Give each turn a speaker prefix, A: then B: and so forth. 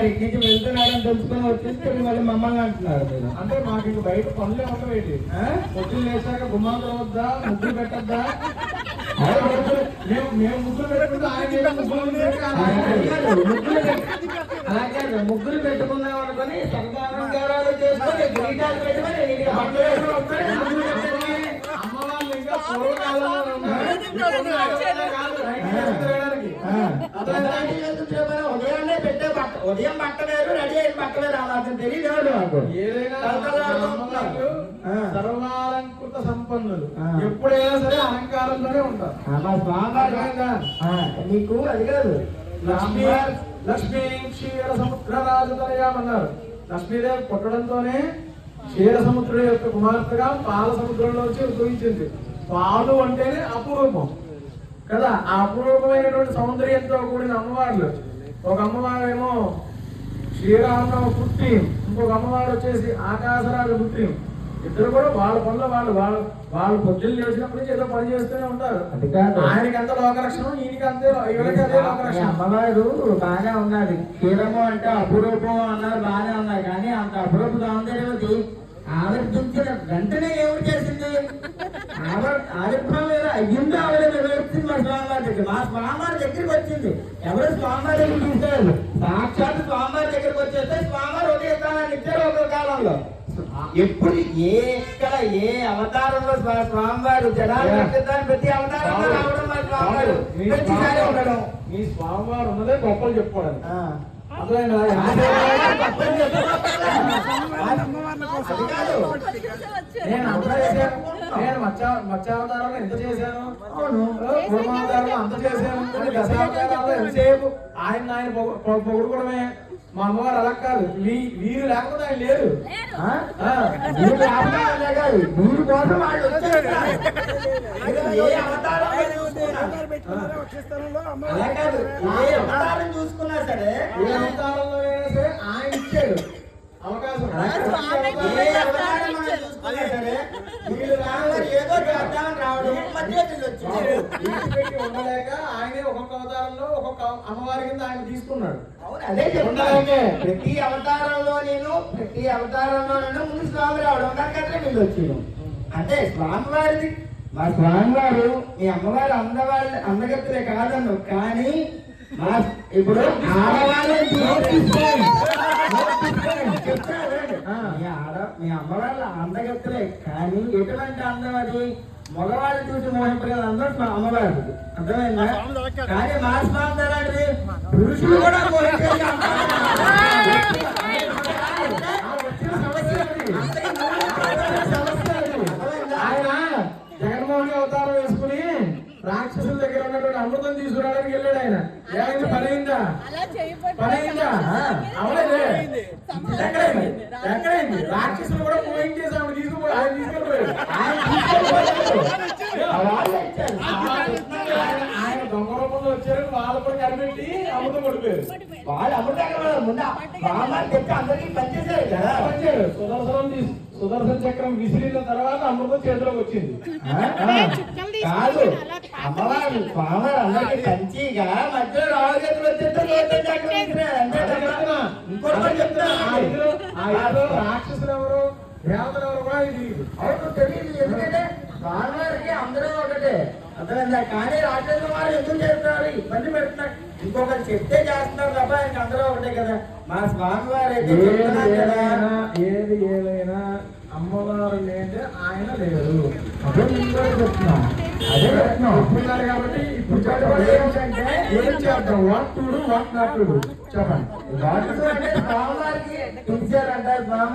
A: ఇటు నుంచి వెళ్తున్నారని తెలుసుకొని వచ్చేసి మళ్ళీ మమ్మల్ని అంటున్నారు మీరు.
B: అంటే మాకు ఇంక బయట పనులే ఉండవేటి? పొద్దున్న లేచాక గుమ్మాంతరం వద్దా? ముగ్గులు పెట్టద్దా? ముగ్గులు
A: పెట్టుకున్నాం అనుకుని సర్వాలంకారాలు చేసుకొని పెట్టుకొని
B: వాళ్ళు ఇంకా పూర్వకాలంలో ఉన్నారు.
A: ఉదయం బట్ట వేరు రెడీ అయిన బట్ట వేరు అలా తెలియదు.
B: సర్వాలంకృత సంపన్నులు. ఎప్పుడైనా సరే అలంకారంలోనే ఉంటారు.
A: నీకు అది కాదు.
B: లక్ష్మీ లక్ష్మీ క్షీర సముద్ర రాజతనయామన్నారు లక్ష్మీదేవి పుట్టడంతోనే క్షీర సముద్రుడు యొక్క కుమార్తెగా పాల సముద్రంలోంచి ఉద్భవించింది. పాలు అంటేనే అపురూపం. కదా? ఆ అపురూపమైనటువంటి సౌందర్యంతో కూడిన అమ్మవార్లు. ఒక అమ్మవారు ఏమో శ్రీరామ పుట్టి ఇంకొక అమ్మవారు వచ్చేసి ఆకాశరాజు పుట్టి ఇద్దరు కూడా వాళ్ళ పనులు వాళ్ళు వాళ్ళు వాళ్ళు పొద్దున్న నుంచి ఏదో పని చేస్తూనే ఉంటారు.
A: అది కాదు.
B: ఆయనకి ఎంత లోకరక్షణం ఈయనకి అంతే అదే
A: మీ
B: లోకరక్షణం.
A: అమ్మవారు బాగా ఉన్నది క్షీరము అంటే అపురూపం అన్నారు బాగానే ఉన్నాయి కానీ అంత అపురూప సౌందర్యవతి ఆవిర్భించిన వెంటనే ఏమిటి చేసింది? ఆవిడ ఆవిర్భావం అయ్యింది ఆవిడ మా స్వామివారి దగ్గర మా స్వామివారి దగ్గరికి వచ్చింది. ఎవరు స్వామివారి దగ్గర చూసారు సాక్షాత్ స్వామివారి దగ్గరికి వచ్చేస్తే స్వామివారు ఉదయస్థానాన్ని ఇచ్చారు ఒక కాలంలో ఎప్పుడు ఏ ఎక్కడ ఏ అవతారంలో స్వా- స్వామివారు జనాలు ప్రతి అవతారంలో రావడం మా స్వామివారు. ప్రతిసారి ఉండడం.
B: మీ స్వామివారు ఉన్నదే గొప్పలు చెప్పుకోవడానికి
A: కాదు.
B: నేను మత్స్య మత్స్యావతారంలో ఎంత చేశాను? అంత చేశాను. అని దశావతారాల్లో ఎంతసేపు? ఆయన ఆయన పొగ- పొగ- పొగుడుకోవడమే. మా అమ్మగారు అలా కాదు. వీ- వీరు లేకపోతే ఆయన లేరు.
A: కాదు. కోసం వాళ్ళు అవతారంలో చూసుకున్నా అలా కాదు. ఏ అవతారం చూసుకున్నా సరే
B: ఏ అవతారంలో అయినా సరే ఆయన ఇచ్చాడు. అవకాశం.
A: ఏ అవతారం మనం చూసుకున్నా సరే వీళ్ళు రావాలి ఏదో చేద్దామని రావడం మధ్య వీళ్ళు వచ్చారు
B: పెట్టి ఉండలేక ఆయనే ఒక్కొక్క అవతారంలో ఒక్కొక్క అమ్మవారి కింద ఆయన తీసుకున్నాడు
A: అవును, అదే చెప్తాను
B: ఉండలేకే.
A: ప్రతి అవతారంలో నేను ప్రతి అవతారంలో నేను ముందు స్వామి రావడం దానికంటే వీళ్ళు వచ్చాను అంటే స్వామివారిది మా స్వామివారు మీ అమ్మవారు అందవాళ్ళు అందగత్తులే కాదన్ను కానీ మా ఇప్పుడు.
B: ఆ.
A: మీ ఆడ మీ అమ్మవాళ్ళ అందగత్తులే కానీ ఎటువంటి అందం అది మగవాళ్ళు చూసి మోహింపగల అందం మా అమ్మవారు అర్థమైందా? కానీ మా స్వామి గారు పురుషులు కూడా
B: ఆయన జగన్మోహన్ అవతారం వేసుకుని రాక్షసుల దగ్గర ఉన్నటువంటి అమృతం తీసుకురావడానికి వెళ్ళాడు ఆయన ఏమైంది పని అయిందా పని అవలేదే ఎక్కడైంది ఎక్కడైంది రాక్షసులు కూడా మోహించేసి ఆవిడ తీసుకుపోయి ఆయన తీసుకెళ్ళిపోయాడు అమృతం కొడిపోయారు
A: వాళ్ళు ముందు తెచ్చి అందరికీ పనిచేశారు కదా.
B: సుదర్శనం సుదర్శన చక్రం విసిరిన తర్వాత అమృతం చేతిలోకి వచ్చింది.
A: కాదు. అమ్మవారు స్వామివారు అందరికి కంచిగా మధ్యలో
B: ఆ ఇందులో రాక్షసులు ఎవరు? దేవతలు ఎవరు కూడా ఇది
A: అవును తెలియదు. ఎందుకంటే స్వామివారికి అందరూ ఒకటే. అర్థమైందా? కానీ రాక్షసుల వారు ఎందుకు చేస్తున్నారు? ఇబ్బంది పెడుతున్నారు. ఇంకొకరు చెప్తే చేస్తున్నారు తప్ప ఇంక అందరూ ఒకటే కదా. మా స్వామివారు అయితే
B: ఏది
A: చెప్తున్నారు కదా.
B: ఏదైనా ఏది ఏదైనా అమ్మవారు లేదే ఆయన లేరు అదే నేను కూడా చెప్తున్నా. అదే చెప్తున్నా కాబట్టి ఇప్పుడు చెప్పండి. ఏంటంటే ఏం చేద్దాం? What to what not to చెప్పండి.
A: స్వామివారికి స్వామి